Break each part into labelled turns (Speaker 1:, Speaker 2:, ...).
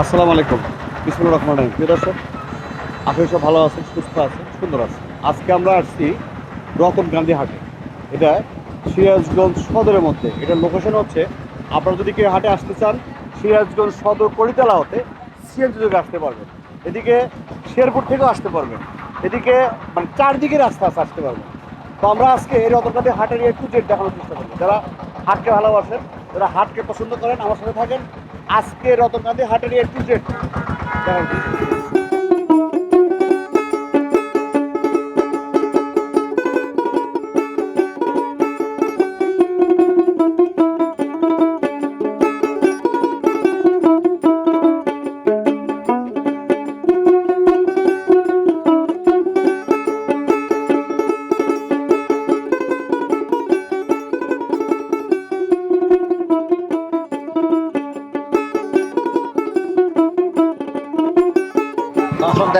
Speaker 1: আসসালামু আলাইকুম বিসমুল রহমান রাহিম প্রিয় আপনি সব ভালো আছেন সুস্থ আছেন সুন্দর আছেন আজকে আমরা আসছি রতন গান্ধী হাটে এটা সিরাজগঞ্জ সদরের মধ্যে এটার লোকেশন হচ্ছে আপনারা যদি কেউ হাটে আসতে চান সিরাজগঞ্জ সদর করিতলা হতে সিএনজি থেকে আসতে পারবেন এদিকে শেরপুর থেকেও আসতে পারবেন এদিকে মানে চারদিকে রাস্তা আছে আসতে পারবেন তো আমরা আজকে এই রতন গান্ধী হাটের একটু জেট দেখানোর চেষ্টা করবো যারা হাটকে ভালোবাসেন যারা হাটকে পছন্দ করেন আমার সাথে থাকেন আজকে রতনকান্তি হাটের এর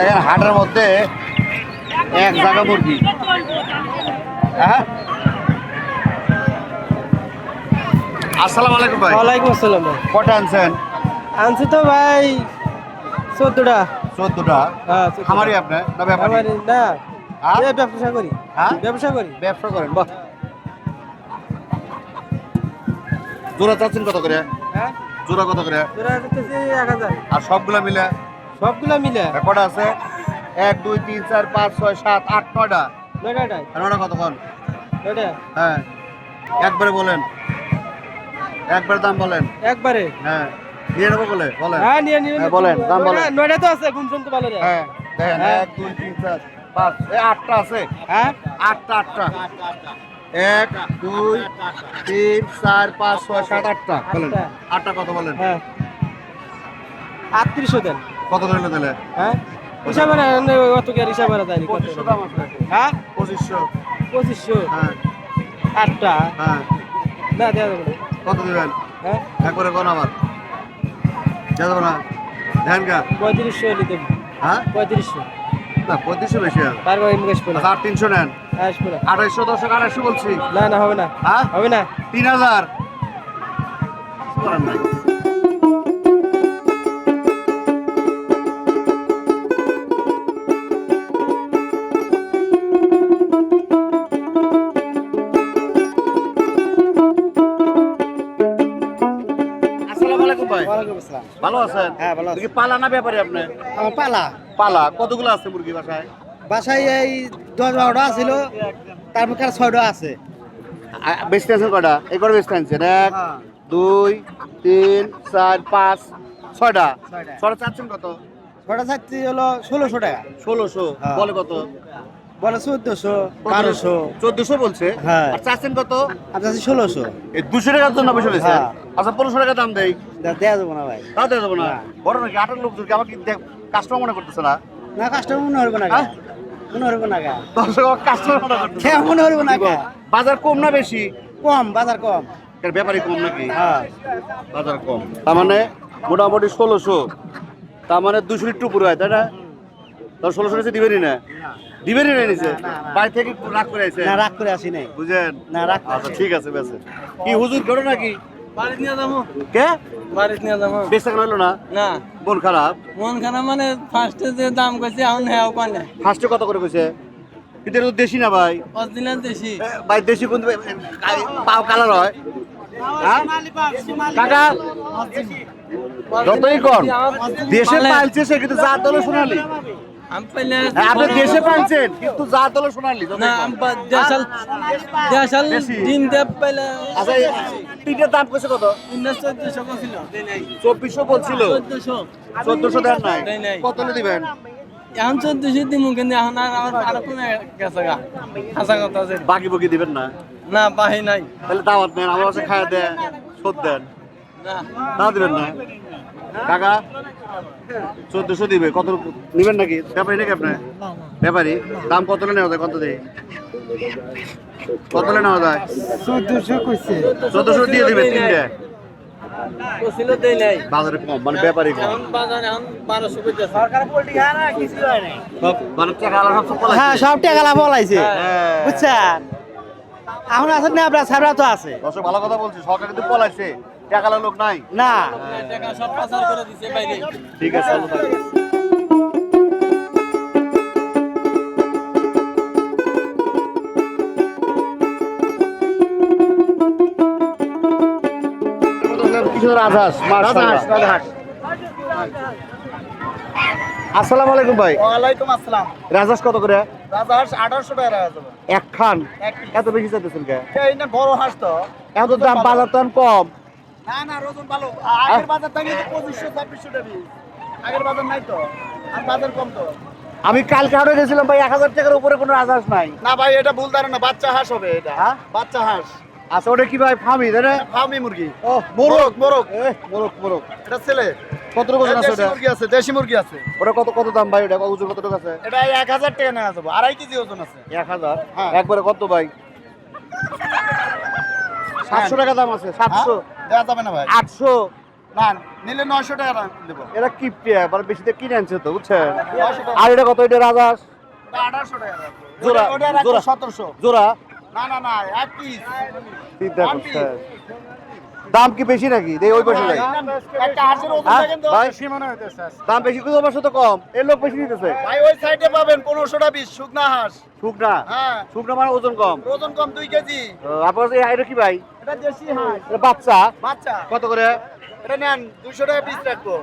Speaker 1: দেখেন
Speaker 2: হাটের মধ্যে এক জায়গা মুরগি
Speaker 1: হ্যাঁ আসসালামু আলাইকুম ভাই ওয়ালাইকুম আসসালাম কটা আনছেন আনছি তো ভাই চোদ্দটা চোদ্দটা হ্যাঁ, খামারি আপনার না ব্যাপারি হ্যাঁ? ব্যবসা করি
Speaker 2: হ্যাঁ ব্যবসা করি
Speaker 1: ব্যবসা করেন বাহ
Speaker 2: জোড়া চাচ্ছেন কত করে
Speaker 1: হ্যাঁ? জোড়া কত করে জোড়া এক হাজার আর সবগুলা মিলে সবগুলা মিলে কটা আছে এক দুই তিন চার পাঁচ ছয় সাত আট
Speaker 2: নয়টা নয়টাটাই আর ওটা কতক্ষণ
Speaker 1: হ্যাঁ একবারে বলেন একবার দাম বলেন একবারে হ্যাঁ নিয়ে বলে বলেন হ্যাঁ নিয়ে নিয়ে হ্যাঁ, বলেন দাম বলেন তো আছে তো ভালো
Speaker 2: হ্যাঁ দেখেন হ্যাঁ। এক দুই তিন চার পাঁচ এই আটটা আছে
Speaker 1: হ্যাঁ আটটা আটটা
Speaker 2: এক দুই
Speaker 1: তিন চার পাঁচ ছয় সাত আটটা বলেন
Speaker 2: আটটা কত বলেন হ্যাঁ আটত্রিশশো দেন
Speaker 1: কত ধরলে তাহলে হ্যাঁ কি আর হ্যাঁ পঁচিশশো পঁচিশশো হ্যাঁ আটটা হ্যাঁ কত দেবেন হ্যাঁ একবারে কোন আমার দেওয়া না ধ্যান গা
Speaker 2: পঁয়ত্রিশশো নিতে
Speaker 1: হ্যাঁ পঁয়ত্রিশশো না পঁয়ত্রিশশো বেশি তারপর ইনভেস্ট আচ্ছা, আর তিনশো নেন আড়াইশো দশক আড়াইশো বলছি না না হবে না হ্যাঁ হবে না তিন হাজার ভালো আছেন হ্যাঁ ভালো আছি পালা না ব্যাপারে আপনি আমার পালা পালা কতগুলো আছে মুরগি বাসায়
Speaker 2: বাসায় এই দশ বারোটা ছিল তার মধ্যে ছয়টা আছে
Speaker 1: বেচতে আছেন কটা এই কটা বেচতে আনছেন এক হ্যাঁ। দুই তিন চার পাঁচ ছয়টা ছয়টা চাচ্ছেন কত
Speaker 2: ছয়টা চাচ্ছি হলো ষোলোশো টাকা
Speaker 1: ষোলোশো হ্যাঁ। বলে কত
Speaker 2: বলছে
Speaker 1: হ্যাঁ। এই দুশো টাকার জন্য হ্যাঁ। আচ্ছা দাম
Speaker 2: না ভাই না মনে
Speaker 1: বাজার কম না বেশি
Speaker 2: কম বাজার কম
Speaker 1: ব্যাপারই কম নাকি হ্যাঁ। বাজার কম তার মানে মোটামুটি ষোলোশো তার মানে দুশো লিটার হয় তাই না ষোলোশো দিবেনই না ডিবেরি নেই নিছে বাড়ি থেকে রাগ করে আছে না
Speaker 2: রাগ করে আসি নাই বুঝেন না রাগ
Speaker 1: আচ্ছা ঠিক আছে বেছে কি হুজুর করো নাকি
Speaker 2: বাড়ি নিয়ে না না মন খারাপ মন খারাপ মানে ফার্স্টে যে দাম কইছে এখন হ্যাঁ
Speaker 1: কত করে কইছে কিন্তু এটা তো দেশি না দেশি ভাই দেশি কোন হয় হ্যাঁ? দেশে পাইছে মানে- কিন্তু
Speaker 2: হ্যাঁ,
Speaker 1: আপনি আচ্ছা, ছিল এখন চোদ্দশো দিব
Speaker 2: কিন্তু এখন আর কমে গেছে গা কথা আছে
Speaker 1: বাকি বকি দিবেন না
Speaker 2: না বাহি নাই
Speaker 1: তাহলে দাওয়াত দেন আমার কাছে দেন শোধ দেন না দিবেন না টাকা চোদ্দশো দিবে কত নেবেন নাকি ব্যাপারি নাকি আপনার ব্যাপারি দাম কত নেওয়া যায় কত দেয় কত নেওয়া যায় চোদ্দশো দিয়ে দিবে তিনটে কম মানে ব্যাপারে মানে
Speaker 2: হ্যাঁ সব টাকা বলাইছে হ্যাঁ। বুঝছেন এখন আছেন না আপনার সারা তো আছে
Speaker 1: ভালো কথা বলছি সরকার কিন্তু পলাইছে টাকালা লোক নাই না টাকা সব পাচার করে দিছে বাইরে ঠিক আছে আসসালামু আলাইকুম ভাই
Speaker 2: ওয়ালাইকুম আসসালাম রাজাস কত করে রাজাস 1800
Speaker 1: এক খান এত বেশি বড় হাঁস তো এত দাম বাজার তো কম
Speaker 2: না না রোজন ভালো আগের বাজার থাকলে তো পঁচিশশো ছাব্বিশশো টাকা আগের বাজার নাই তো আর বাজার কম তো
Speaker 1: আমি কালকে আরো গেছিলাম ভাই এক হাজার টাকার উপরে কোনো আজাস নাই না ভাই এটা ভুল ধারণা বাচ্চা হাঁস হবে এটা বাচ্চা হাঁস আচ্ছা ওটা কি ভাই ফার্মি তাই না ফার্মি মুরগি ও মোরক মোরক মোরক এটা ছেলে কত ওজন আছে ওটা মুরগি আছে দেশি মুরগি আছে ওটা কত কত দাম ভাই ওটা ওজন কত টাকা আছে এটা হাজার টাকা নেওয়া আড়াই কেজি ওজন আছে 1000 হ্যাঁ একবারে কত ভাই সাতশো টাকা দাম আছে সাতশো হ্যাঁ? আটশো
Speaker 2: না নিলে নয়শো টাকা
Speaker 1: দেবো এরা কিপটে আবার কিনে আনছে তো বুঝছেন আর এটা কত এটা রাজাস
Speaker 2: আঠারোশো টাকা জোড়া সতেরোশো জোড়া না না না এক পিস
Speaker 1: দাম কি বেশি নাকি ওই পাশে যাই দাম হ্যাঁ, বেশি কিন্তু আমার সাথে কম এর লোক বেশি নিতেছে
Speaker 2: ভাই ওই সাইডে পাবেন পনেরোশোটা বিশ শুকনা হাঁস
Speaker 1: শুকনা হ্যাঁ। শুকনা মানে ওজন কম
Speaker 2: ওজন কম দুই কেজি
Speaker 1: আপনার এই কি ভাই
Speaker 2: এটা দেশি হাঁস বাচ্চা বাচ্চা কত করে এটা নেন দুশো টাকা পিস রাখবো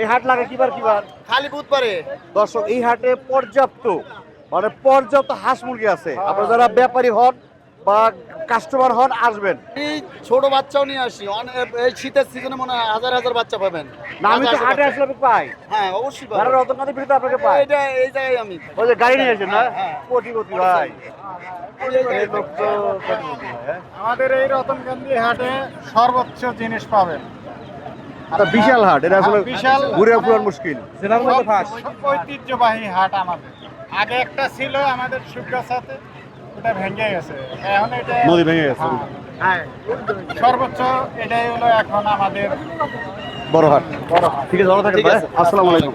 Speaker 1: এই হাট লাগে কিবার কিবার
Speaker 2: খালি বুধবারে
Speaker 1: দর্শক এই হাটে পর্যাপ্ত মানে পর্যাপ্ত হাঁস মুরগি আছে আপনারা যারা ব্যাপারী হন বা কাস্টমার হন আসবেন
Speaker 2: ছোট বাচ্চাও নিয়ে আসি এই শীতের সিজনে মনে হয় হাজার হাজার বাচ্চা পাবেন
Speaker 1: না আমি তো হাটে আসলে পাই
Speaker 2: হ্যাঁ অবশ্যই পাই আর
Speaker 1: রতনকান্তি বিরুদ্ধে আপনাকে হ্যাঁ, পাই এটা এই জায়গায় আমি ওই যে গাড়ি নিয়ে আসেন না হ্যাঁ, হ্যাঁ। কোটিপতি ভাই
Speaker 2: আমাদের এই রতনকান্তি হাটে সর্বোচ্চ জিনিস পাবেন
Speaker 1: একটা বিশাল হাট এটা আসলে বিশাল ঘুরে ঘুরার মানে মুশকিল
Speaker 2: ঐতিহ্যবাহী হাট আমাদের আগে একটা ছিল আমাদের সুগ্রাসাতে এটা ভেঙে গেছে এখন এটা নদী ভেঙে গেছে হ্যাঁ, সর্বোচ্চ এটাই হলো এখন আমাদের
Speaker 1: ঠিক আছে ভালো থাকেন ভাই আসসালামু আলাইকুম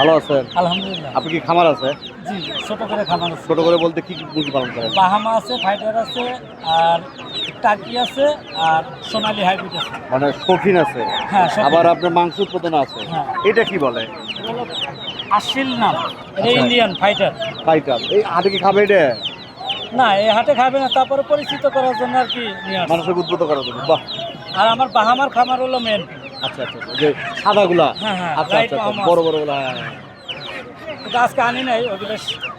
Speaker 1: ভালো আছেন আলহামদুলিল্লাহ আপনি কি খামার আছে
Speaker 2: জি ছোট করে খামার আছে
Speaker 1: ছোট করে বলতে কি কি মুরগি পালন করেন
Speaker 2: বাহামা আছে ফাইটার আছে আর টার্কি আছে আর সোনালী হাইব্রিড আছে
Speaker 1: মানে শৌখিন আছে হ্যাঁ আবার আপনার মাংস উৎপাদন আছে হ্যাঁ। এটা কি বলে
Speaker 2: আসিল নাম ইন্ডিয়ান ফাইটার
Speaker 1: ফাইটার এই হাতে কি খাবে এটা
Speaker 2: না এই হাটে খাবে না তারপরে পরিচিত করার জন্য আর কি
Speaker 1: মানুষকে উদ্বুদ্ধ করার জন্য বাহ
Speaker 2: আর আমার বাহামার খামার হলো মেন
Speaker 1: আচ্ছা, আচ্ছা আচ্ছা যে সাদাগুলা হ্যাঁ, হ্যাঁ, আচ্ছা আচ্ছা, আচ্ছা বড় বড় গুলা
Speaker 2: আজকে আনি নাই ওগুলো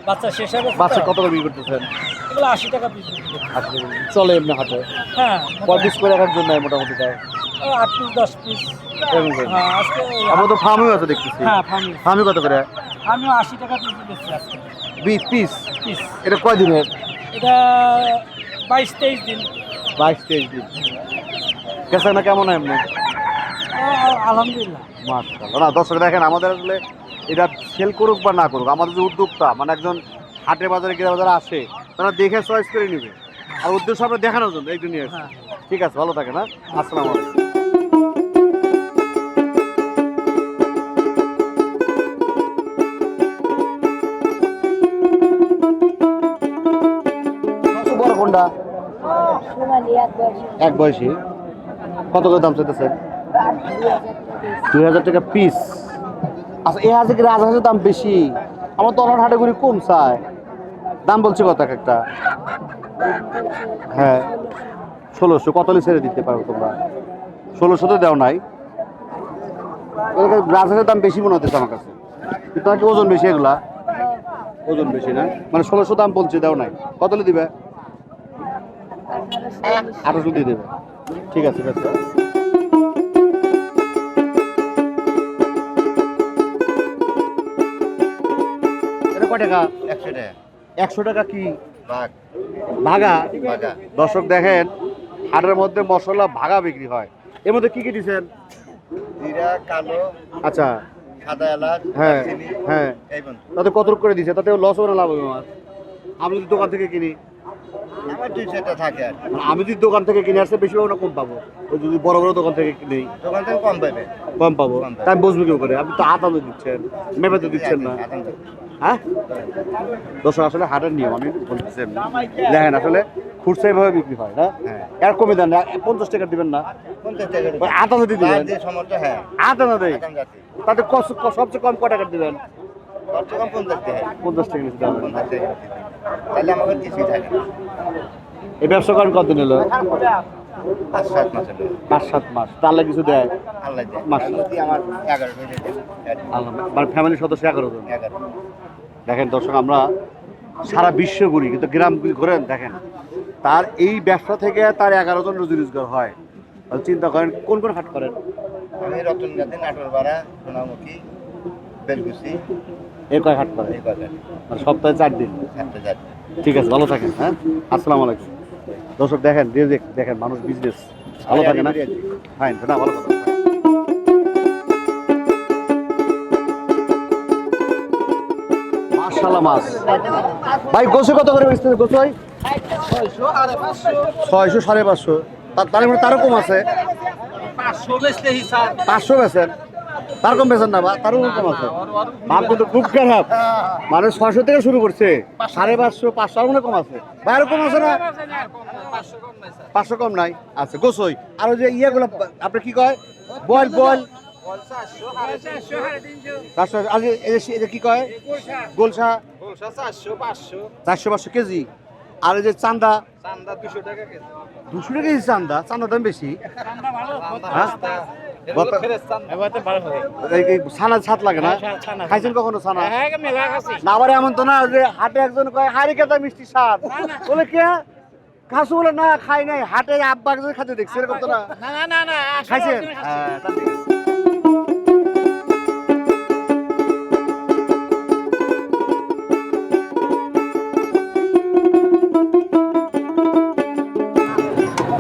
Speaker 2: বাচ্চা শেষ হবে
Speaker 1: বাচ্চা কত করে বিক্রি করতেছেন
Speaker 2: এগুলো আশি টাকা পিস
Speaker 1: চলে এমনি হাতে হ্যাঁ কয় পিস করে রাখার জন্য মোটামুটি তাই
Speaker 2: আট পিস দশ পিস
Speaker 1: হ্যাঁ, আমার তো ফার্মেও আছে দেখতেছি হ্যাঁ ফার্মই কত করে
Speaker 2: আমি আশি টাকা পিস দিচ্ছি
Speaker 1: আজকে বিশ পিস পিস এটা কয় দিনের
Speaker 2: এটা বাইশ তেইশ দিন
Speaker 1: বাইশ তেইশ দিন কেসানা কেমন এমনি আলহামদুলিল্লাহ মাশাআল্লাহ না দর্শক দেখেন আমাদের আসলে এটা সেল করুক বা না করুক আমাদের যে উদ্যোক্তা মানে একজন হাটে বাজারে গেলে বাজারে আসে তারা দেখে চয়েস করে নেবে আর উদ্দেশ্য আপনার দেখানোর জন্য এই জন্যই হ্যাঁ। ঠিক আছে ভালো থাকেন হ্যাঁ? না এক বয়সী কত করে দাম চাইতেছে দুই হাজার টাকা পিস আচ্ছা এই হাঁসে কি রাজহাঁসের দাম বেশি আমার তলার হাটেগুড়ি কম চায় দাম বলছে কত একটা হ্যাঁ ষোলোশো কতলি ছেড়ে দিতে পারো তোমরা ষোলোশো তো দেও নাই রাজহাঁসের দাম বেশি মনে হতেছে আমার কাছে তোমার কি ওজন বেশি এগুলা ওজন বেশি না মানে ষোলোশো দাম বলছে দেও নাই কতলে দিবে আঠারোশো দিয়ে দেবে ঠিক আছে ঠিক আছে টাকা একশো টাকা একশো টাকা কি ভাগ ভাগা ভাগা দর্শক দেখেন হাটের মধ্যে মশলা ভাগা বিক্রি হয় এর মধ্যে কি কি দিছেন আচ্ছা হ্যাঁ, হ্যাঁ। তাতে কত করে দিচ্ছে তাতে লস করে লাভ হবে আমি যদি দোকান থেকে কিনি থাকে মানে আমি যদি দোকান থেকে কিনে আসতে বেশি পাবো না কম পাবো যদি বড় বড় দোকান থেকে কিনে কম পাবে কম পাবো তাই বুঝবো কেউ করে আপনি তো হাত দিচ্ছেন মেপে তো হ্যাঁ, দিচ্ছেন না হ্যাঁ দর্শক আসলে হাটের নিয়ম আমি বলতেছি দেখেন আসলে খুচরা এভাবে বিক্রি হয় না আর হ্যাঁ। কমে দেন না পঞ্চাশ টাকা দিবেন না আটা যদি দিবেন আটা হ্যাঁ। না দেয় তাতে সবচেয়ে কম ক টাকা দিবেন পঞ্চাশ টাকা
Speaker 2: তাহলে কিছুই থাকে
Speaker 1: এই ব্যবসা করেন কত নিল পাঁচ সাত মাস পাঁচ সাত মাস তাহলে কিছু দেয়
Speaker 2: আল্লাহ মাস আমার এগারো
Speaker 1: আল্লাহ ফ্যামিলির মানে সদস্য এগারো জন এগারো দেখেন দর্শক আমরা সারা বিশ্ব ঘুরি কিন্তু গ্রামগুলি ঘোরেন দেখেন তার এই ব্যবসা থেকে তার এগারো জন রোজি রোজগার হয় চিন্তা করেন কোন কোন হাট করেন
Speaker 2: আমি রতন গাঁদি নাটোরপাড়া সোনামুখী বেলগুছি
Speaker 1: এই কয় হাট করেন মানে কয় সপ্তাহে চার দিন সপ্তাহে চার দিন ঠিক আছে ভালো থাকেন হ্যাঁ আসসালামু আলাইকুম দর্শক দেখেন দেখেন মানুষ বিজনেস ভালো থাকে না হ্যাঁ ভালো থাকে মাশাল্লাহ মাছ ভাই গোসু কত করে বেচতেছে গোসু ভাই ছয়শো সাড়ে পাঁচশো তার মানে তারও কম আছে পাঁচশো বেচেন তার কম বেচেন না তারও কম আছে মাপ কিন্তু খুব খারাপ হ্যাঁ। মানে ছয়শো থেকে শুরু করছে সাড়ে পাঁচশো পাঁচশো আর মনে কম আছে ভাই আরো কম আছে না পাঁচশো কম নাই আছে আচ্ছা, গোসই আর যে ইয়ে ইয়েগুলো আপনি কি কয় বল বল
Speaker 2: হ্যাঁ?
Speaker 1: লাগে না খাইছেন কখনো ছানা আবার এমন তো না যে হাটে একজন কয় মিষ্টি স্বাদ বলে কে খাসু বলে না খাই নাই হাটে আব্বা খাতে দেখছি এরকম তো না খাইছেন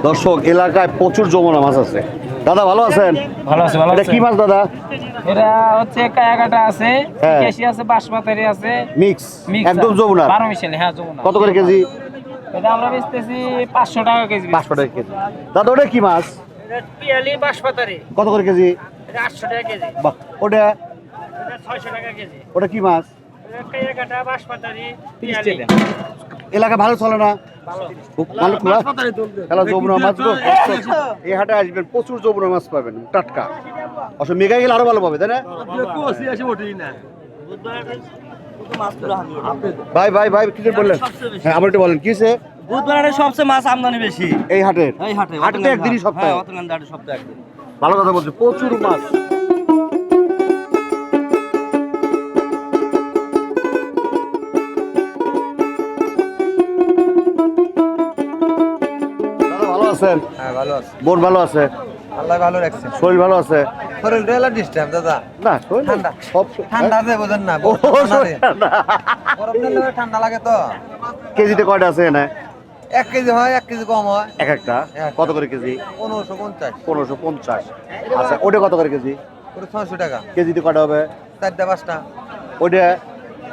Speaker 1: দর্শক এলাকায় প্রচুর যমুনা মাছ আছে দাদা ভালো আছেন ভালো আছে ভালো কি মাছ দাদা
Speaker 2: এটা হচ্ছে কায়াকাটা আছে হ্যাঁ। কেশি আছে বাসমাতারি আছে
Speaker 1: মিক্স একদম যমুনা 12 মিশালি হ্যাঁ যমুনা কত করে কেজি
Speaker 2: এটা আমরা বেচতেছি 500 টাকা কেজি
Speaker 1: 500 টাকা কেজি দাদা ওটা কি মাছ
Speaker 2: এটা পিয়ালি বাসপাতারি কত করে কেজি এটা 800 টাকা কেজি
Speaker 1: বাহ ওটা এটা
Speaker 2: 600 টাকা কেজি ওটা কি মাছ কায়াকাটা বাসপাতারি
Speaker 1: পিয়ালি এলাকা ভালো চলে না এই হাটে আসবেন প্রচুর মাছ পাবেন টাটকা গেলে আরো ভালো পাবে ভাই ভাই ভাই বললেন হ্যাঁ বলেন
Speaker 2: সবচেয়ে মাছ আমদানি বেশি
Speaker 1: এই হাটের একদিনই হ্যাঁ, ভালো কথা বলছো প্রচুর মাছ আছেন হ্যাঁ ভালো আছে বোর ভালো আছে
Speaker 2: আল্লাহ ভালো রাখছে শরীর ভালো আছে শরীর দাদা না শরীর ঠান্ডা সব
Speaker 1: না ঠান্ডা লাগে তো কেজিতে আছে না
Speaker 2: এক কেজি হয় এক কেজি কম হয়
Speaker 1: এক একটা কত করে কেজি পনেরোশো পনেরোশো পঞ্চাশ আচ্ছা ওটা কত করে কেজি
Speaker 2: ওটা ছয়শো টাকা কটা হবে চারটা পাঁচটা ওটা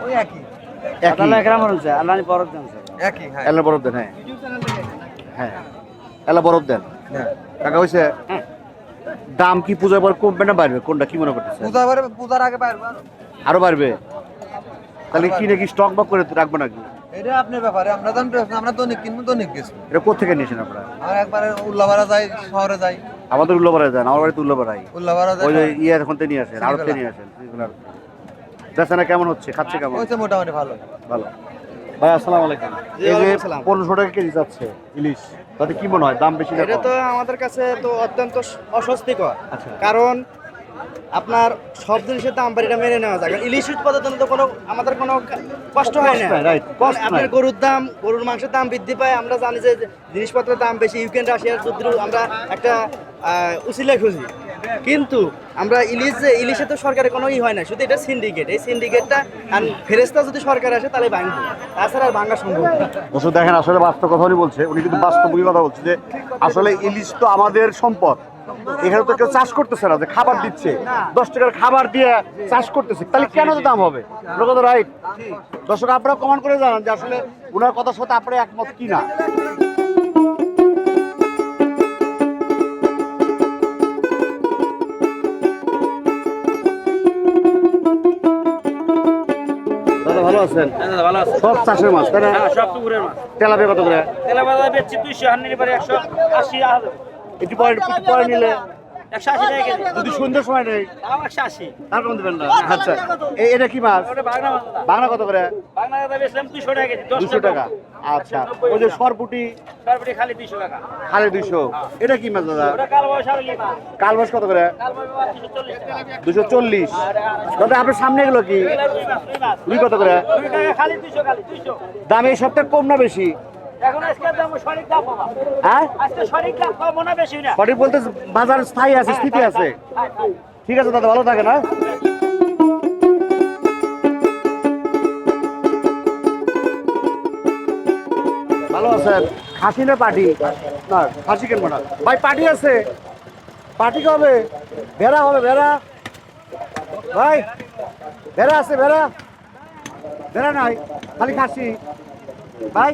Speaker 2: ওই একই আল্লাহ
Speaker 1: একই হ্যাঁ হ্যাঁ হ্যাঁ এলা বরফ দেন হ্যাঁ। টাকা হয়েছে দাম কি পূজার পর কমবে না বাড়বে কোনটা কি মনে করতেছে
Speaker 2: পূজার আগে বাড়বে
Speaker 1: আরো বাড়বে তাহলে কি নাকি স্টক বা করে রাখবো নাকি
Speaker 2: এটা আপনার ব্যাপারে আমরা তো আমরা দৈনিক কিনবো গেছি
Speaker 1: এটা কোথেকে নিয়েছেন আপনারা
Speaker 2: আমরা একবার উল্লাপাড়া যাই শহরে যাই
Speaker 1: আমাদের উল্লাপাড়া যান আমার বাড়িতে উল্লাপাড়াই উল্লাপাড়া যাই ওই ইয়ে নিয়ে আসেন আড়তে নিয়ে আসেন এগুলো কেমন হচ্ছে খাচ্ছে হ্যাঁ, কেমন
Speaker 2: হচ্ছে মোটামুটি ভালো
Speaker 1: ভালো ভাই আসসালামু আলাইকুম এই যে টাকা কেজি যাচ্ছে ইলিশ তাতে কি মনে হয় দাম বেশি এটা
Speaker 2: তো আমাদের কাছে তো অত্যন্ত অস্বস্তিকর আচ্ছা। কারণ আপনার সব জিনিসের দাম বাড়িটা মেনে নেওয়া যায় ইলিশ উৎপাদন তো কোনো আমাদের কোনো কষ্ট হয় না আপনার গরুর দাম গরুর মাংসের দাম বৃদ্ধি পায় আমরা জানি যে জিনিসপত্রের দাম বেশি ইউক্রেন রাশিয়ার যুদ্ধ আমরা একটা উচিলে খুঁজি কিন্তু আমরা ইলিশ যে ইলিশে তো সরকারের কোনো ই হয় না শুধু এটা সিন্ডিকেট এই সিন্ডিকেটটা আর ফেরেস্তা যদি সরকার আসে তাহলে ভাঙবে তাছাড়া আর ভাঙা সম্ভব
Speaker 1: বসু দেখেন আসলে বাস্তব কথা বলছে উনি কিন্তু বাস্তবই কথা বলছে যে আসলে ইলিশ তো আমাদের সম্পদ এখানে তো কেউ চাষ করতেছে না যে খাবার দিচ্ছে দশ টাকার খাবার দিয়ে চাষ করতেছে তাহলে কেন দাম হবে লোকদের রাইট দর্শক আপনারা কমান করে জানান যে আসলে ওনার কথার সাথে আপনারা একমত কি না ভালো আছেন
Speaker 2: হ্যাঁ, ভালো আছেন সব চাষের মাছ তাই না হ্যাঁ, সব পুকুরের মাছ তেলাপে কত করে তেলাপে বেচছি দুইশো হান্নির পরে একশো আশি
Speaker 1: একটু পরে একটু নিলে একশো সময় আচ্ছা।, আচ্ছা এই এটা কি মাছ বাংলা কত করে দুশো টাকা আচ্ছা ওই যে দুশো এটা কি মাছ দাদা কত করে দুশো চল্লিশ আপনার সামনে এগুলো কি কত করে দাম এই সপ্তাহে কম না বেশি
Speaker 2: হ্যাঁ?
Speaker 1: সঠিক বলতে বাজার স্থায়ী আছে হ্যাঁ, স্থিতি হ্যাঁ, আছে ঠিক আছে দাদা ভালো থাকে না ভালো আছে খাসি না পাটি না খাসি কেন না ভাই পাটি আছে পাটি কবে ভেড়া হবে ভেড়া ভাই ভেড়া আছে ভেড়া ভেড়া নাই খালি খাসি ভাই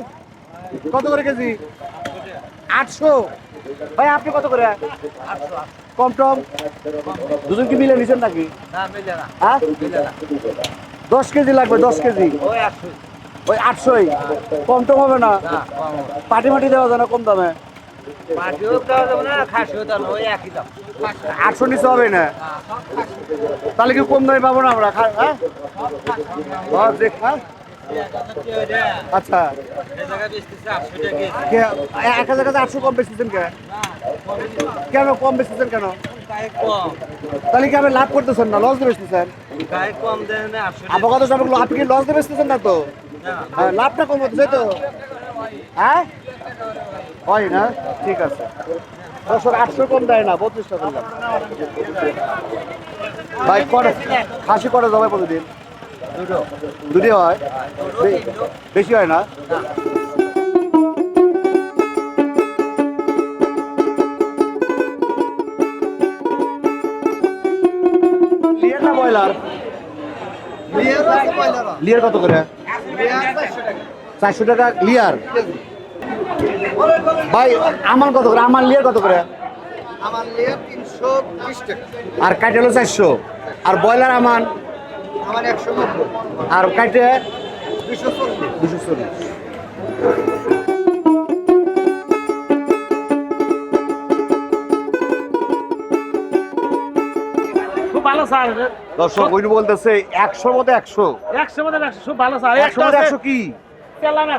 Speaker 1: কত করে কেজি আটশো ভাই আপনি কত করে কম টম দুজন কি মিলে নিছেন নাকি হ্যাঁ? দশ কেজি লাগবে দশ কেজি ওই আটশোই কম টম হবে না পাটি মাটি দেওয়া যায় না কম দামে আটশো নিচে হবে না হ্যাঁ, তাহলে কি কম দামে পাবো না আমরা হ্যাঁ আচ্ছা এক হাজার আটশো কম বেচতেছেন কে কেন কম বেচতেছেন কেন তাহলে লাভ করতেছেন না লস বেচতেছেন আবহাওয়া তো আপনি কি লস বেচতেছেন না তো হ্যাঁ, লাভটা কম হচ্ছে তো হ্যাঁ হয় না ঠিক আছে বছর আটশো কম দেয় না বত্রিশ টাকা ভাই করে খাসি করে যাবে প্রতিদিন দুটি হয় বেশি হয় না লিয়ার কত করে চারশো টাকা লিয়ার ভাই আমার কত করে আমার লিয়ার কত করে আর কাটেলো চারশো আর ব্রয়লার আমার আর কাটে
Speaker 2: দুশো চল্লিশ
Speaker 1: একশোর মধ্যে একশো
Speaker 2: একশোর মধ্যে একশো খুব ভালো
Speaker 1: একশো একশো কি তেলা না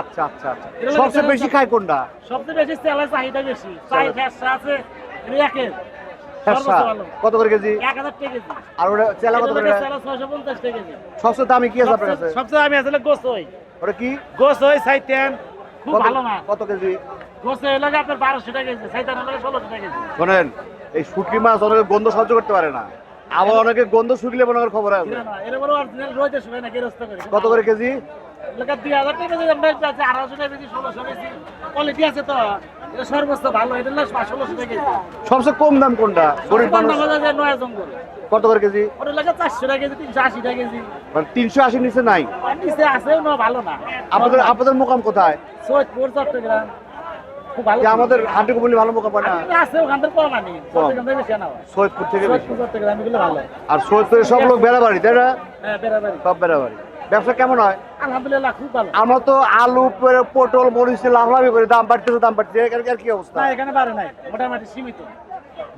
Speaker 1: আচ্ছা আচ্ছা আচ্ছা সবচেয়ে বেশি খায় কোনটা
Speaker 2: সবচেয়ে বেশি তেলা চাহিদা বেশি আছে
Speaker 1: হ্যাঁ, কত করে কেজি আর চেলা কত করে দামি কি আছে আপনার কাছে
Speaker 2: সবচেয়ে দামি আছে গোস ওটা কি গোস সাইতেন
Speaker 1: কত কেজি এই শুটকি মাছ অনেকে গন্ধ সহ্য করতে পারে না আবার অনেকে গন্ধ শুকলে খবর আছে কত করে কেজি
Speaker 2: আমাদের সবচেয়ে
Speaker 1: কম দাম কোনটা গরিব কত করে কেজি তিনশো আশি মানে নিচে নাই ভালো না আপনাদের আপনাদের মোকাম কোথায় আমাদের হাটে ভালো মোকাম না থেকে সৈয়দপুর থেকে আর সৈয়দপুরের সব লোক বেড়াবাড়ি তাই না হ্যাঁ, সব বাড়ি ব্যবসা কেমন হয়
Speaker 2: আলহামদুলিল্লাহ খুব ভালো
Speaker 1: আমরা তো আলু পটল মরিচ লাভলাভি করে দাম বাড়তেছে দাম বাড়তেছে এখানকার কি অবস্থা
Speaker 2: এখানে বাড়ে নাই মোটামুটি সীমিত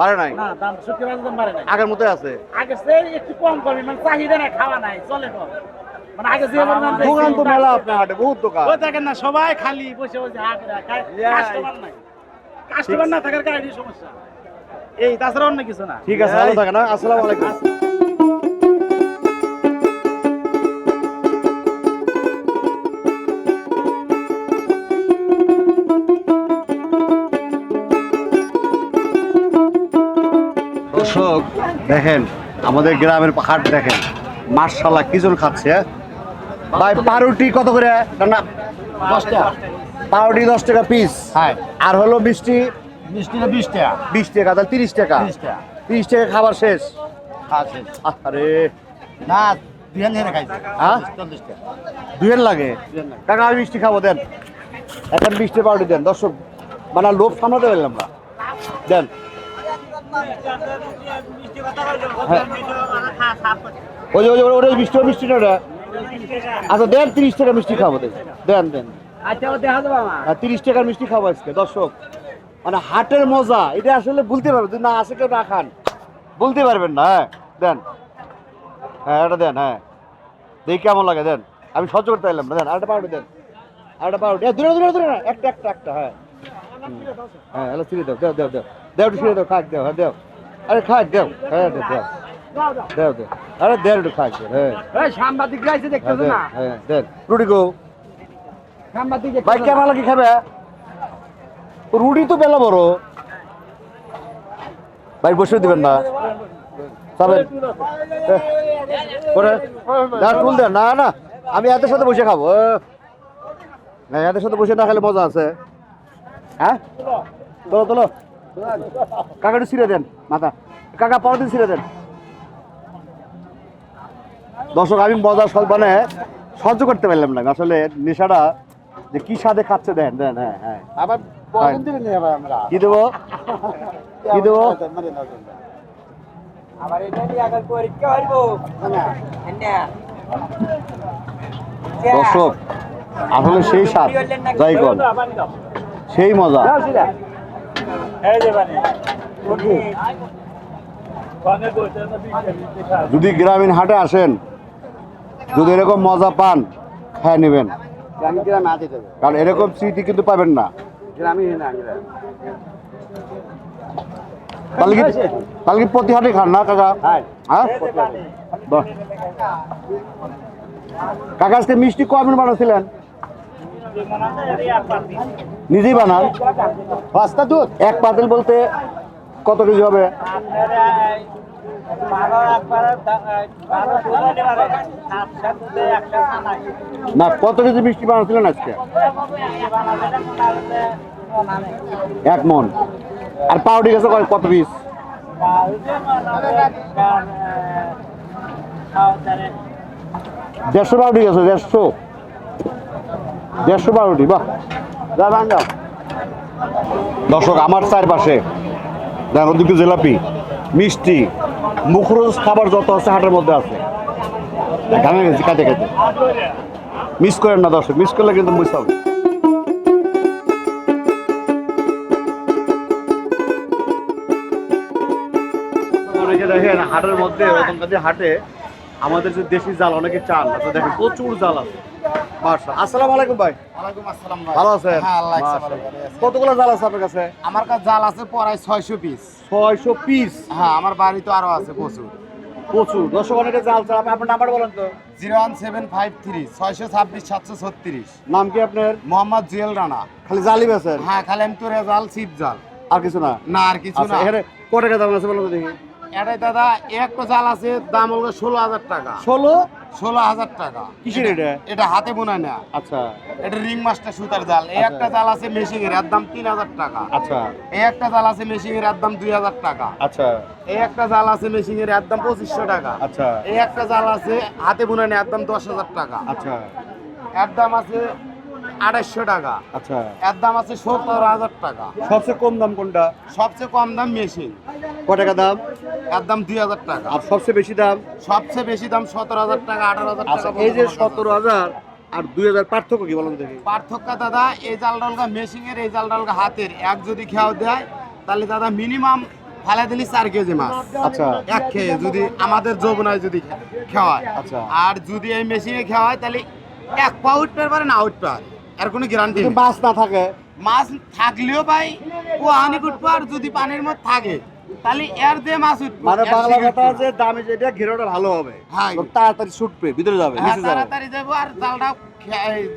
Speaker 2: বাড়ে নাই না দাম সত্যি দাম বাড়ে নাই আগের মতোই আছে আগে সে একটু কম করে মানে চাহিদা নাই খাওয়া নাই চলে তো মানে মেলা
Speaker 1: ঠিক আছে ভালো দর্শক দেখেন আমাদের গ্রামের হাট দেখেন মার্শাল্লাহ কিজন খাচ্ছে হ্যাঁ? ভাই পাউরুটি কত করে না টাকা পাউরুটি দশ টাকা পিস হ্যাঁ আর হলো মিষ্টি
Speaker 2: মিষ্টি বিশ টাকা
Speaker 1: বিশ টাকা তাহলে তিরিশ টাকা তিরিশ টাকা খাবার শেষ আরে
Speaker 2: না দুয়ের
Speaker 1: হ্যাঁ? লাগে কাকা আমি মিষ্টি খাবো দেন এখন মিষ্টি পাউরুটি দেন দর্শক মানে লোভ সামলাতে পারলাম না দেন ওই ওই ওই মিষ্টি মিষ্টি না ওটা আচ্ছা দেন তিরিশ টাকা মিষ্টি খাবো দেন দেন আচ্ছা, হ্যাঁ, তিরিশ টাকার মিষ্টি খাবো আজকে দর্শক মানে হাটের মজা এটা আসলে বলতে পারবেন না আসে কেউ না খান বলতে পারবেন না হ্যাঁ দেন হ্যাঁ এটা দেন হ্যাঁ দেখি কেমন লাগে দেন আমি সহ্য করতে পারলাম না দেন আরেকটা পাউডার দেন আরেকটা পাউডার দূরে দূরে দূরে একটা একটা একটা হ্যাঁ হ্যাঁ এলা সিঁড়ি দাও দাও দাও দাও দেও একটু শুনে দাও খাক দেও হ্যাঁ দেও আরে খাক দেও হ্যাঁ দেও দেও দেও দেও আরে দেও একটু খাক দেও
Speaker 2: হ্যাঁ সাংবাদিক দেখতে হ্যাঁ, না
Speaker 1: হ্যাঁ দেন রুটি গো সাংবাদিক ভাই কেমন খাবে রুটি তো বেলা বড় ভাই বসে দিবেন না না না আমি এদের সাথে বসে খাবো না এদের সাথে বসে না খেলে মজা আছে হ্যাঁ তোলো তোলো কাকা একটু ছিঁড়ে দেন মাথা কাকা পরদিন ছিঁড়ে দেন দর্শক আমি বজার মানে সহ্য করতে পারলাম না আসলে নেশাটা যে কি স্বাদে খাচ্ছে দেন দেন হ্যাঁ হ্যাঁ
Speaker 2: আবার হ্যাঁ।
Speaker 1: হ্যাঁ। দর্শক আসলে সেই স্বাদ যাই সেই মজা যদি গ্রামীণ হাটে আসেন যদি এরকম মজা পান খেয়ে নেবেন কারণ এরকম স্মৃতি কিন্তু পাবেন না কালকে কালকে হ্যাঁ, প্রতি হাটে খান না কাকা হ্যাঁ, হ্যাঁ, হ্যাঁ? কাকা আজকে মিষ্টি কমিন বানাচ্ছিলেন নিজেই বানান পাঁচটা দুধ এক পাতিল বলতে কত কেজি হবে না কত কেজি মিষ্টি বানাচ্ছিলেন আজকে এক মন আর পাউডি গেছে কত পিস দেড়শো পাউডি গেছে দেড়শো দেড়শো বারোটি বাহ দর্শক আমার চারপাশে দেখেন জেলাপি মিষ্টি মুখরোজ খাবার যত আছে হাটের মধ্যে আছে ঘামে গেছি কাটে কাটে মিস করেন না দর্শক মিস করলে কিন্তু বুঝতে হবে হাটের মধ্যে হাটে আমাদের যে দেশি জাল অনেকে চাল আছে আচ্ছা, দেখেন প্রচুর জাল আছে নাম কি আপনার
Speaker 2: মোহাম্মদ জিয়াল রানা
Speaker 1: খালি জালই বেছেন
Speaker 2: হ্যাঁ খালি আমি জাল ছিপ জাল আর কিছু না না আর কিছু আচ্ছা, না আছে বলুন দেখি এটাই দাদা একটা জাল আছে দাম হলো ষোলো হাজার টাকা ষোলো ষোলো হাজার টাকা কিসের এটা এটা হাতে বোনা না আচ্ছা এটা রিং মাস্টার সুতার জাল এই আচ্ছা। একটা জাল আছে মেশিং এর দাম তিন হাজার টাকা আচ্ছা এই একটা জাল আছে মেশিং এর দাম দুই হাজার টাকা আচ্ছা এই একটা জাল আছে মেশিং এর দাম পঁচিশশো টাকা আচ্ছা এই একটা জাল আছে হাতে বোনা নেয়ার দাম দশ হাজার টাকা আচ্ছা এর দাম আছে আড়াইশো টাকা আচ্ছা এর দাম আছে সত্তর হাজার টাকা
Speaker 1: সবচেয়ে কম দাম কোনটা
Speaker 2: সবচেয়ে কম দাম মেশিন কয় টাকা দাম এর দাম দুই হাজার টাকা আর
Speaker 1: সবচেয়ে বেশি দাম
Speaker 2: সবচেয়ে বেশি দাম সতেরো হাজার টাকা আঠারো হাজার টাকা আচ্ছা,
Speaker 1: এই যে সতেরো হাজার আর দুই হাজার পার্থক্য কি বলুন দেখি
Speaker 2: পার্থক্য দাদা এই জাল ডালগা মেশিনের এই জাল ডালগা হাতের এক যদি খেয়াও দেয় তাহলে দাদা মিনিমাম ফালা দিলি চার কেজি মাছ আচ্ছা এক খেয়ে যদি আমাদের যৌবনায় যদি খাওয়ায় আচ্ছা আর যদি এই মেশিনে খাওয়ায় তাহলে এক পাউট পেয়ে পারে না আউট পারে এর কোনো গ্যারান্টি
Speaker 1: মাছ না থাকে
Speaker 2: মাছ থাকলেও ভাই ও আনি উঠবো আর যদি পানির মধ্যে থাকে তাহলে এর মানে যে মাছ উঠবে
Speaker 1: মানে বাংলা কথা যে দামে যেটা ঘেরোটা ভালো হবে হ্যাঁ তাড়াতাড়ি ছুটবে ভিতরে যাবে হ্যাঁ,
Speaker 2: তাড়াতাড়ি আর জালটা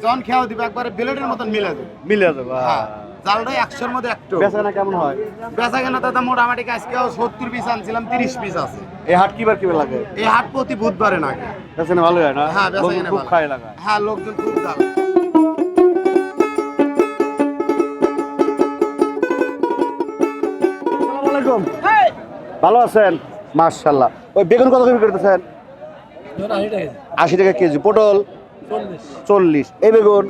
Speaker 2: জন খেয়াও দিবে একবারে বেলেটের মতন মিলে যাবে মিলে যাবে হ্যাঁ জালটা একশোর মধ্যে একটু
Speaker 1: বেচাকেনা কেমন হয়
Speaker 2: বেচাকেনা দাদা মোটামুটি আজকে সত্তর পিস আনছিলাম তিরিশ পিস আছে
Speaker 1: এই হাট কিবার কিবার লাগে
Speaker 2: এই হাট প্রতি বুধবারে লাগে
Speaker 1: বেচাকেনা ভালো হয় না হ্যাঁ বেচাকেনা খুব খায় হ্যাঁ লোকজন খুব ভালো ভালো আছেন মার্শাল্লাহ ওই বেগুন কত কেজি করতেছেন আশি টাকা কেজি পটল চল্লিশ এই বেগুন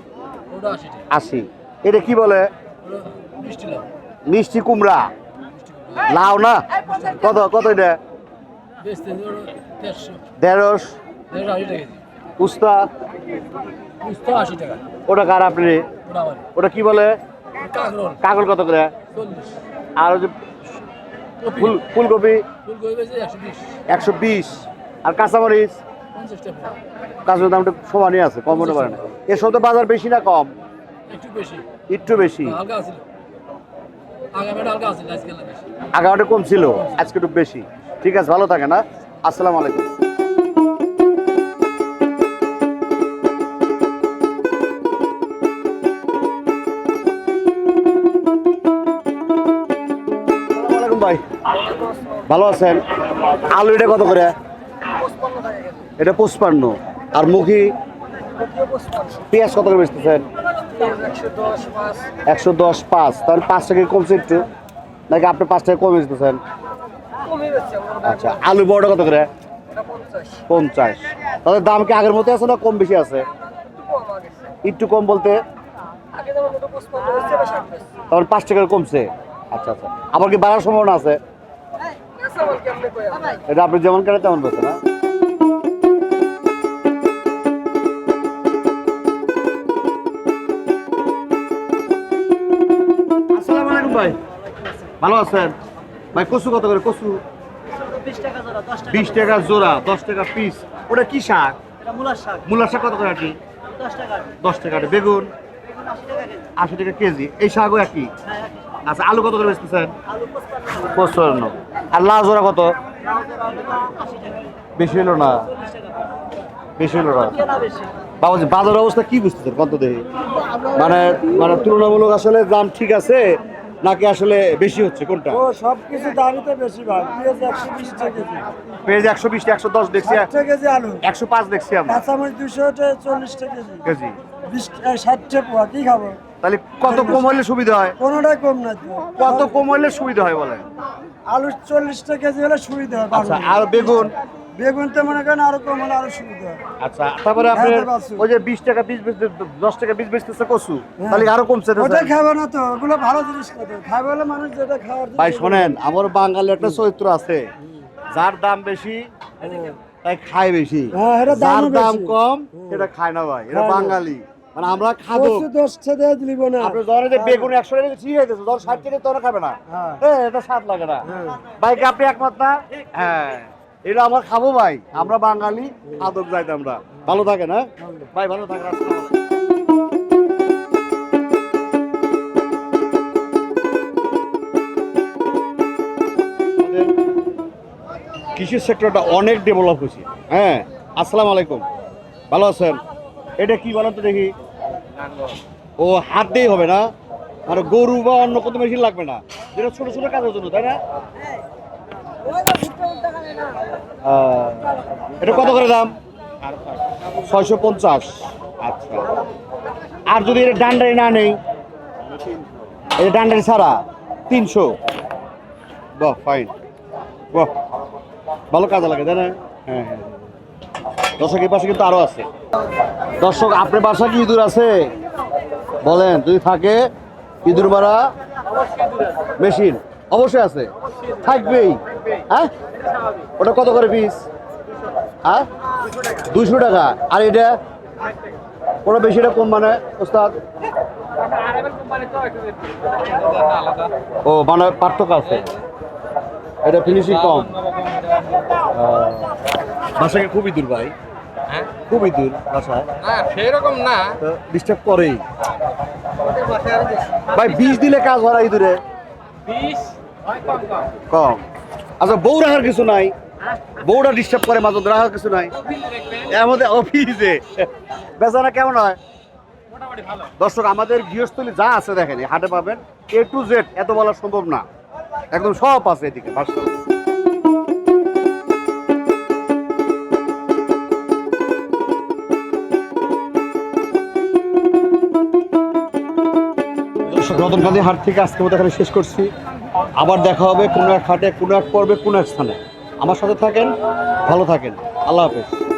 Speaker 1: আশি এটা কি বলে মিষ্টি কুমড়া লাউ না কত কত এটা দেড়শ উস্তা ওটা কার আপনি ওটা কি বলে কাগল কত করে আর ফুলকপি একশো বিশ আর কাঁচামরিচ কাঁচা দামটা সমানই আছে কম হতে পারে না এর তো বাজার বেশি না কম একটু বেশি আগামাটা কম ছিল আজকে একটু বেশি ঠিক আছে ভালো থাকে না হ্যাঁ? আসসালামু আলাইকুম ভাই ভালো আছেন আলু এটা কত করে এটা পুষ্পান্ন আর মুখি পেঁয়াজ কত করে বেচতেছেন একশো দশ পাঁচ তাহলে পাঁচ টাকা কমছে একটু নাকি আপনি পাঁচ টাকা কমে বেচতেছেন আচ্ছা আলু বড় কত করে পঞ্চাশ তাহলে দাম কি আগের মতো আছে না কম বেশি আছে একটু কম বলতে তখন পাঁচ টাকা কমছে আচ্ছা আচ্ছা আবার কি বাড়ার সম্ভাবনা আছে এটা আপনি যেমন কেন তেমন বলছেন হ্যাঁ? ভাই ভালো আছেন ভাই কচু কত করে কচু বিশ টাকা জোড়া দশ টাকা পিস ওটা কি শাক মূলা শাক কত করে আর কি দশ টাকা বেগুন আশি টাকা কেজি এই শাকও একই আচ্ছা আলু কত করে বেচতেছেন পঁচপান্ন আর লাল জোড়া কত বেশি হলো না বেশি হলো না বাবাজি বাজার অবস্থা কি বুঝতেছেন কত দেখি মানে মানে তুলনামূলক আসলে দাম ঠিক আছে নাকি আসলে বেশি হচ্ছে কোনটা ও
Speaker 2: সবকিছু দামই বেশি ভাই পেঁয়াজ 120 টাকা কেজি
Speaker 1: পেঁয়াজ 120 110 দেখছি
Speaker 2: 100 কেজি আলু
Speaker 1: 105 দেখছি আমরা
Speaker 2: কাঁচামরিচ 240 টাকা কেজি কেজি 20 60 টাকা কি খাবো
Speaker 1: তাহলে কত কম হলে সুবিধা হয়
Speaker 2: কোনোটাই কম না
Speaker 1: কত কম হলে সুবিধা হয় বলে
Speaker 2: আলু চল্লিশ টাকা কেজি হলে সুবিধা হয়
Speaker 1: আচ্ছা আর বেগুন
Speaker 2: বেগুন তো মনে করেন আরো কম হলে আরো সুবিধা হয় আচ্ছা
Speaker 1: তারপরে হ্যাঁ, আপনি হ্যাঁ, ওই যে বিশ টাকা পিস বেচতে দশ টাকা বিশ বেচতেছে কচু হ্যাঁ। তাহলে আরো কমছে ওটা
Speaker 2: খাবে না তো ওগুলো ভালো জিনিস খাবে খাবে হলে মানুষ যেটা খাওয়ার
Speaker 1: ভাই শোনেন আমার বাঙালি একটা চরিত্র আছে যার দাম বেশি তাই খায় বেশি যার দাম কম সেটা খায় না ভাই এটা বাঙালি মানে আমরা খাবো
Speaker 2: দশ ছেড়ে দিব না আপনি
Speaker 1: ধরেন যে হ্যাঁ। বেগুন একশো টাকা ঠিক আছে ধর ষাট টাকা তো খাবে না হ্যাঁ। হ্যাঁ, এটা স্বাদ লাগে না ভাই আপনি একমত না হ্যাঁ এটা আমরা খাবো ভাই আমরা বাঙালি আদব যাইতে আমরা ভালো থাকে না ভাই ভালো থাকে কৃষি সেক্টরটা অনেক ডেভেলপ হয়েছে হ্যাঁ আসসালামু আলাইকুম ভালো আছেন এটা কি বলেন তো দেখি ও হাত দিয়ে হবে না আর গরু বা অন্য কোনো মেশিন লাগবে না যেটা ছোট ছোট কাজের জন্য তাই না এটা কত করে দাম
Speaker 2: ছয়শো পঞ্চাশ
Speaker 1: আচ্ছা আর যদি এটা ডান্ডারি না নেই এটা ডান্ডারি ছাড়া তিনশো বাহ ফাইন বাহ ভালো কাজে লাগে তাই না হ্যাঁ হ্যাঁ দর্শকের পাশে কিন্তু আরও আছে দর্শক আপনার বাসা কি ইঁদুর আছে বলেন যদি থাকে ইঁদুর মারা মেশিন অবশ্যই আছে থাকবেই হ্যাঁ ওটা কত করে পিস হ্যাঁ দুশো টাকা আর এটা ওটা বেশি এটা কোন মানে ওস্তাদ ও মানে পার্থক্য আছে এটা ফিনিশিং কম বাসাকে খুবই দূর ভাই হ্যাঁ খুবই দূর
Speaker 2: বাসা না সেরকম না
Speaker 1: ডিস্টার্ব করেই ভাই বিষ দিলে কাজ হয় এই দূরে বিষ কম আচ্ছা বউ রাখার কিছু নাই বউরা ডিস্টার্ব করে মাঝে রাখার কিছু নাই আমাদের অফিসে বেচারা কেমন হয় দর্শক আমাদের গৃহস্থলী যা আছে দেখেন হাটে পাবেন এ টু জেড এত বলা সম্ভব না একদম সব আছে এদিকে ভাষ্য রতনকান্দি হাট থেকে আজকে মতো এখানে শেষ করছি আবার দেখা হবে কোনো এক হাটে কোনো এক পর্বে কোনো এক স্থানে আমার সাথে থাকেন ভালো থাকেন আল্লাহ হাফেজ